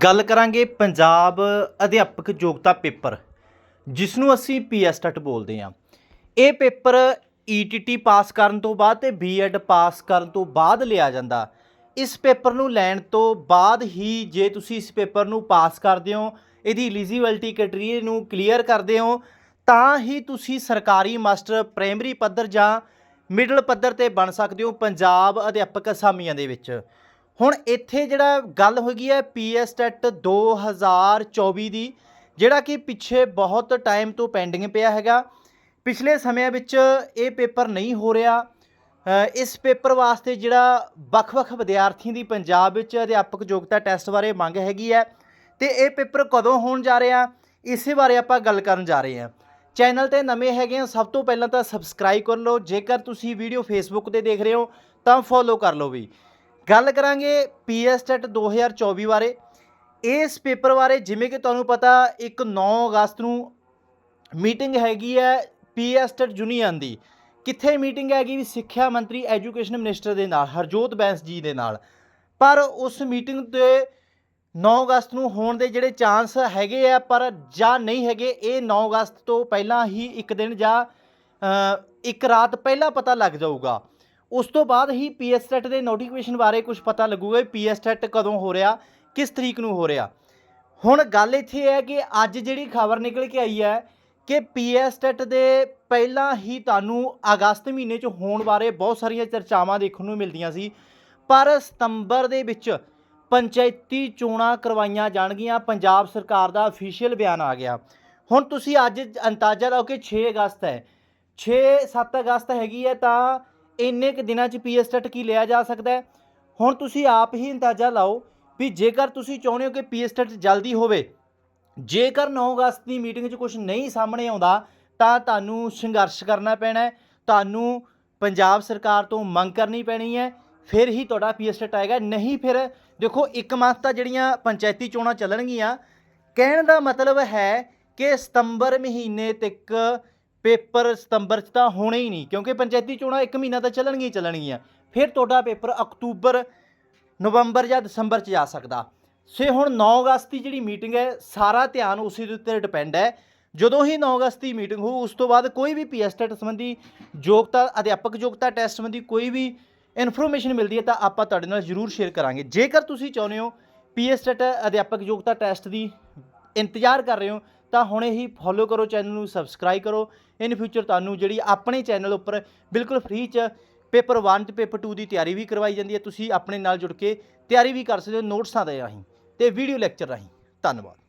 ਗੱਲ ਕਰਾਂਗੇ ਪੰਜਾਬ ਅਧਿਆਪਕ ਯੋਗਤਾ ਪੇਪਰ ਜਿਸ ਨੂੰ ਅਸੀਂ ਪੀਐਸਟਟ ਬੋਲਦੇ ਹਾਂ। ਇਹ ਪੇਪਰ ਈਟੀਟੀ ਪਾਸ ਕਰਨ ਤੋਂ ਬਾਅਦ ਤੇ ਬੀਐਡ ਪਾਸ ਕਰਨ ਤੋਂ ਬਾਅਦ ਲਿਆ ਜਾਂਦਾ। ਇਸ ਪੇਪਰ ਨੂੰ ਲੈਣ ਤੋਂ ਬਾਅਦ ਹੀ ਜੇ ਤੁਸੀਂ ਇਸ ਪੇਪਰ ਨੂੰ ਪਾਸ ਕਰਦੇ ਹੋ, ਇਹਦੀ ਐਲੀਜੀਬਿਲਟੀ ਕ੍ਰਾਈਟੇਰੀਆ ਨੂੰ ਕਲੀਅਰ ਕਰਦੇ ਹੋ, ਤਾਂ ਹੀ ਤੁਸੀਂ ਸਰਕਾਰੀ ਮਾਸਟਰ ਪ੍ਰਾਇਮਰੀ ਪੱਧਰ ਜਾਂ ਮਿਡਲ ਪੱਧਰ ਤੇ ਬਣ ਸਕਦੇ ਹੋ ਪੰਜਾਬ ਅਧਿਆਪਕ ਅਸਾਮੀਆਂ ਦੇ ਵਿੱਚ। ਹੁਣ ਇੱਥੇ ਜਿਹੜਾ ਗੱਲ ਹੋ ਗਈ ਹੈ ਪੀਐਸਟੈਟ 2024 ਦੀ, ਜਿਹੜਾ ਕਿ ਪਿੱਛੇ ਬਹੁਤ ਟਾਈਮ ਤੋਂ ਪੈਂਡਿੰਗ ਪਿਆ ਹੈਗਾ। ਪਿਛਲੇ ਸਮਿਆਂ ਵਿੱਚ ਇਹ ਪੇਪਰ ਨਹੀਂ ਹੋ ਰਿਹਾ। ਇਸ ਪੇਪਰ ਵਾਸਤੇ ਜਿਹੜਾ ਵੱਖ-ਵੱਖ ਵਿਦਿਆਰਥੀਆਂ ਦੀ ਪੰਜਾਬ ਵਿੱਚ ਅਧਿਆਪਕ ਯੋਗਤਾ ਟੈਸਟ ਬਾਰੇ ਮੰਗ ਹੈਗੀ ਹੈ ਤੇ ਇਹ ਪੇਪਰ ਕਦੋਂ ਹੋਣ ਜਾ ਰਿਹਾ, ਇਸੇ ਬਾਰੇ ਆਪਾਂ ਗੱਲ ਕਰਨ ਜਾ ਰਹੇ ਹਾਂ। ਚੈਨਲ ਤੇ ਨਵੇਂ ਹੈਗੇ ਆ ਸਭ ਤੋਂ ਪਹਿਲਾਂ ਤਾਂ ਸਬਸਕ੍ਰਾਈਬ ਕਰ ਲਓ। ਜੇਕਰ ਤੁਸੀਂ ਵੀਡੀਓ ਫੇਸਬੁੱਕ ਤੇ ਦੇਖ ਰਹੇ ਹੋ, ਤਾਂ ਫੋਲੋ ਕਰ ਲਓ ਵੀ। ਗੱਲ ਕਰਾਂਗੇ ਪੀਐਸਟੈਟ 2024 ਬਾਰੇ। ਇਸ ਪੇਪਰ ਬਾਰੇ ਜਿਵੇਂ ਕਿ ਤੁਹਾਨੂੰ ਪਤਾ, ਇੱਕ 9 ਅਗਸਤ ਨੂੰ ਮੀਟਿੰਗ ਹੈਗੀ ਹੈ ਪੀਐਸਟੈਟ ਯੂਨੀਅਨ ਦੀ। ਕਿੱਥੇ ਮੀਟਿੰਗ ਹੈਗੀ? ਵੀ ਸਿੱਖਿਆ ਮੰਤਰੀ, ਐਜੂਕੇਸ਼ਨ ਮਿਨਿਸਟਰ ਦੇ ਨਾਲ, ਹਰਜੋਤ ਬੈਂਸ ਜੀ ਦੇ ਨਾਲ। ਪਰ ਉਸ ਮੀਟਿੰਗ ਤੇ 9 ਅਗਸਤ ਨੂੰ ਹੋਣ ਦੇ ਜਿਹੜੇ ਚਾਂਸ ਹੈਗੇ ਆ, ਪਰ ਜਾਂ ਨਹੀਂ ਹੈਗੇ, ਇਹ 9 ਅਗਸਤ ਤੋਂ ਪਹਿਲਾਂ ਹੀ ਇੱਕ ਦਿਨ ਜਾਂ ਇੱਕ ਰਾਤ ਪਹਿਲਾਂ ਪਤਾ ਲੱਗ ਜਾਊਗਾ। ਉਸ ਤੋਂ ਬਾਅਦ ਹੀ ਪੀਐਸਟੈਟ ਦੇ ਨੋਟੀਫਿਕੇਸ਼ਨ ਬਾਰੇ ਕੁਝ ਪਤਾ ਲੱਗੂਗਾ ਪੀਐਸਟੈਟ ਕਦੋਂ ਹੋ ਰਿਹਾ, ਕਿਸ ਤਰੀਕ ਨੂੰ ਹੋ ਰਿਹਾ। ਹੁਣ ਗੱਲ ਇੱਥੇ ਹੈ ਕਿ ਅੱਜ ਜਿਹੜੀ ਖਬਰ ਨਿਕਲ ਕੇ ਆਈ ਹੈ ਕਿ ਪੀਐਸਟੈਟ ਦੇ ਪਹਿਲਾਂ ਹੀ ਤੁਹਾਨੂੰ ਅਗਸਤ ਮਹੀਨੇ 'ਚ ਹੋਣ ਬਾਰੇ ਬਹੁਤ ਸਾਰੀਆਂ ਚਰਚਾਵਾਂ ਦੇਖਣ ਨੂੰ ਮਿਲਦੀਆਂ ਸੀ, ਪਰ ਸਤੰਬਰ ਦੇ ਵਿੱਚ ਪੰਚਾਇਤੀ ਚੋਣਾਂ ਕਰਵਾਈਆਂ ਜਾਣਗੀਆਂ, ਪੰਜਾਬ ਸਰਕਾਰ ਦਾ ਅਫੀਸ਼ੀਅਲ ਬਿਆਨ ਆ ਗਿਆ। ਹੁਣ ਤੁਸੀਂ ਅੱਜ ਅੰਦਾਜ਼ਾ ਲਾਓ ਕਿ 6 ਅਗਸਤ ਹੈ। 6-7 ਅਗਸਤ ਹੈਗੀ ਹੈ ਤਾਂ ਇੰਨੇ ਕੁ ਦਿਨਾਂ 'ਚ ਪੀਐਸਟੈਟ ਕੀ ਲਿਆ ਜਾ ਸਕਦਾ ਹੈ? ਹੁਣ ਤੁਸੀਂ ਆਪ ਹੀ ਅੰਦਾਜ਼ਾ ਲਾਓ ਵੀ ਜੇਕਰ ਤੁਸੀਂ ਚਾਹੁੰਦੇ ਹੋ ਕਿ ਪੀਐਸਟੈਟ ਜਲਦੀ ਹੋਵੇ, ਜੇਕਰ 9 ਅਗਸਤ ਦੀ ਮੀਟਿੰਗ 'ਚ ਕੁਝ ਨਹੀਂ ਸਾਹਮਣੇ ਆਉਂਦਾ, ਤਾਂ ਤੁਹਾਨੂੰ ਸੰਘਰਸ਼ ਕਰਨਾ ਪੈਣਾ ਤੁਹਾਨੂੰ ਪੰਜਾਬ ਸਰਕਾਰ ਤੋਂ ਮੰਗ ਕਰਨੀ ਪੈਣੀ ਹੈ। ਫਿਰ ਹੀ ਤੁਹਾਡਾ ਪੀਐਸਟੈਟ ਆਏਗਾ। ਨਹੀਂ ਫਿਰ, ਦੇਖੋ, ਇੱਕ ਮੰਥ ਤਾਂ ਜਿਹੜੀਆਂ ਪੰਚਾਇਤੀ ਚੋਣਾਂ ਚੱਲਣਗੀਆਂ, ਕਹਿਣ ਦਾ ਮਤਲਬ ਹੈ ਕਿ ਸਤੰਬਰ ਮਹੀਨੇ ਤੱਕ ਪੇਪਰ ਸਤੰਬਰ 'ਚ ਤਾਂ ਹੋਣੇ ਹੀ ਨਹੀਂ, ਕਿਉਂਕਿ ਪੰਚਾਇਤੀ ਚੋਣਾਂ ਇੱਕ ਮਹੀਨਾ ਤਾਂ ਚੱਲਣਗੀਆਂ ਹੀ ਚੱਲਣਗੀਆਂ। ਫਿਰ ਤੁਹਾਡਾ ਪੇਪਰ ਅਕਤੂਬਰ, ਨਵੰਬਰ ਜਾਂ ਦਸੰਬਰ ਚ ਜਾ ਸਕਦਾ। ਸੇ ਹੁਣ 9 ਅਗਸਤ ਦੀ ਜਿਹੜੀ ਮੀਟਿੰਗ ਹੈ, ਸਾਰਾ ਧਿਆਨ ਉਸੇ ਦੇ ਉੱਤੇ ਡਿਪੈਂਡ ਹੈ। ਜਦੋਂ ਹੀ 9 ਅਗਸਤ ਦੀ ਮੀਟਿੰਗ ਹੋਊ, ਉਸ ਤੋਂ ਬਾਅਦ ਕੋਈ ਵੀ ਪੀਐਸਟੈਟ ਸੰਬੰਧੀ ਯੋਗਤਾ, ਅਧਿਆਪਕ ਯੋਗਤਾ ਟੈਸਟ ਸੰਬੰਧੀ ਕੋਈ ਵੀ ਇਨਫੋਰਮੇਸ਼ਨ ਮਿਲਦੀ ਹੈ ਤਾਂ ਆਪਾਂ ਤੁਹਾਡੇ ਨਾਲ ਜ਼ਰੂਰ ਸ਼ੇਅਰ ਕਰਾਂਗੇ। ਜੇਕਰ ਤੁਸੀਂ ਚਾਹੁੰਦੇ ਹੋ ਪੀਐਸਟੈਟ ਅਧਿਆਪਕ ਯੋਗਤਾ ਟੈਸਟ ਦੀ ਇੰਤਜ਼ਾਰ ਕਰ ਰਹੇ ਹੋ ਤਾਂ ਹੁਣੇ ਹੀ ਫੋਲੋ ਕਰੋ ਚੈਨਲ ਨੂੰ ਸਬਸਕ੍ਰਾਈਬ ਕਰੋ। ਇਨ ਫਿਊਚਰ ਤੁਹਾਨੂੰ ਜਿਹੜੀ ਆਪਣੇ ਚੈਨਲ ਉੱਪਰ ਬਿਲਕੁਲ ਫ੍ਰੀ ਚ ਪੇਪਰ 1 ਤੇ ਪੇਪਰ 2 ਦੀ ਤਿਆਰੀ ਵੀ ਕਰਵਾਈ ਜਾਂਦੀ ਹੈ, ਤੁਸੀਂ ਆਪਣੇ ਨਾਲ ਜੁੜ ਕੇ ਤਿਆਰੀ ਵੀ ਕਰ ਸਕਦੇ ਹੋ ਨੋਟਸਾਂ ਦੇ ਰਾਹੀਂ ਤੇ ਵੀਡੀਓ ਲੈਕਚਰ ਰਾਹੀਂ। ਧੰਨਵਾਦ।